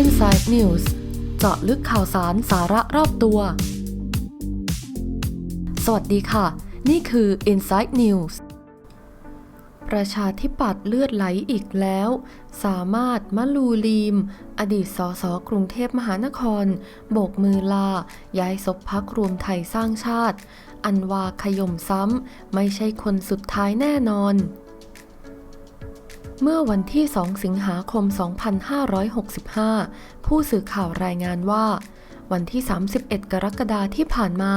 Inside News เจาะลึกข่าวสารสาระรอบตัว สวัสดีค่ะ นี่คือ Inside News ประชาธิปัตย์เลือดไหลอีกแล้ว สามารถมะลูลีม อดีตสสกรุงเทพมหานคร โบกมือลา ย้ายศพพักรวมไทยสร้างชาติ อันวาขย่มซ้ำ ไม่ใช่คนสุดท้ายแน่นอน เมื่อวันที่ 2 สิงหาคม 2565 ผู้สื่อข่าวรายงานว่า วันที่ 31 กรกฎาคมที่ผ่านมา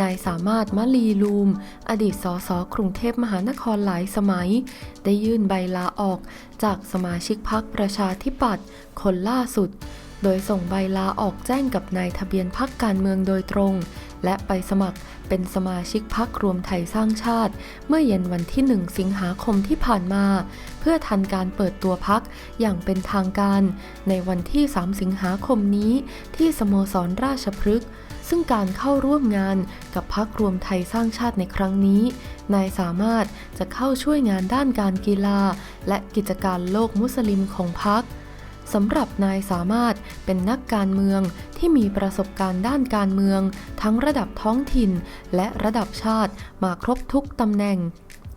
นายสามารถมะลีลูม อดีตสสกรุงเทพมหานครหลายสมัย ได้ยื่นใบลาออกจากสมาชิกพักประชาธิปัตย์คนล่าสุด โดยส่งใบลาออกแจ้งกับนายทะเบียนพักการเมืองโดยตรง และไปสมัครเป็นสมาชิกพักรวมไทยสร้างชาติ เมื่อเย็นวันที่ 1 สิงหาคมที่ผ่านมา เพื่อทันการเปิดตัวพักอย่างเป็นทางการ ในวันที่ 3 สิงหาคมนี้ ที่สโมสรราชพฤกษ์ซึ่งการเข้าร่วมงานกับพักรวมไทยสร้างชาติในครั้งนี้ นายสามารถจะเข้าช่วยงานด้านการกีฬา และกิจการโลกมุสลิมของพัก สำหรับนายสามารถเป็นนักการเมืองที่มีประสบการณ์ด้านการเมือง ทั้งระดับท้องถิ่น และระดับชาติมาครบทุกตำแหน่ง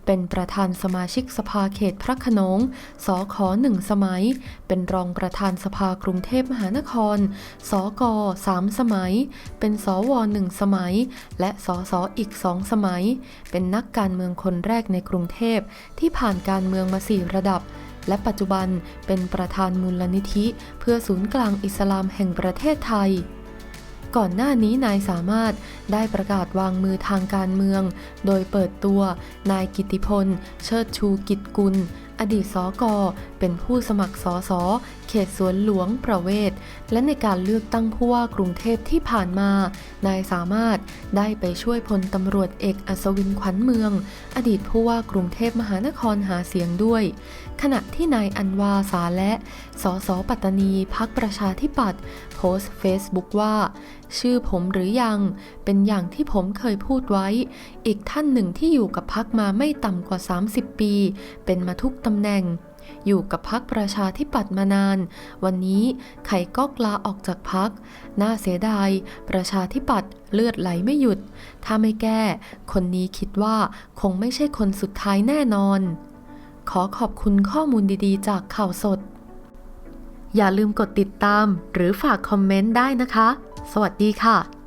เป็นประธานสมาชิกสภาเขตพระขนง สขหนึ่งสมัย เป็นรองประธานสภากรุงเทพมหานคร สกสามสมัย เป็นสวหนึ่งสมัย และสสอีกสองสมัย เป็นนักการเมืองคนแรกในกรุงเทพที่ผ่านการเมืองมาสี่ระดับ และปัจจุบันเป็นประธานมูลนิธิ เพื่อศูนย์กลางอิสลามแห่งประเทศไทย ก่อนหน้านี้นายสามารถได้ประกาศวางมือทางการเมือง โดยเปิดตัวนายกิติพล เชิดชูกิจกุล อดีตสกเป็นผู้สมัครสอสอ เขตสวนหลวงประเวศ และในการเลือกตั้งผู้ว่ากรุงเทพที่ผ่านมา นายสามารถได้ไปช่วยพลตำรวจเอกอัศวินขวัญเมือง อดีตผู้ว่ากรุงเทพมหานครหาเสียงด้วย ขณะที่นายอันวาสาและ สสปัตตานีพักประชาธิปัตย์โพสต์เฟซบุ๊กว่า ชื่อผมหรือยัง เป็นอย่างที่ผมเคยพูดไว้ อีกท่านหนึ่งที่อยู่กับพักมาไม่ต่ำกว่า 30 ปี เป็นมาทุกตำแหน่ง อยู่กับพักประชาธิปัตย์มานาน วันนี้ไข่ก๊อกลาออกจากพัก น่าเสียดาย ประชาธิปัตย์เลือดไหลไม่หยุด ถ้าไม่แก้ คนนี้คิดว่าคงไม่ใช่คนสุดท้ายแน่นอน ขอขอบคุณข้อมูลดีๆ จากข่าวสด อย่าลืมกดติดตามหรือฝากคอมเมนต์ได้นะคะ สวัสดีค่ะ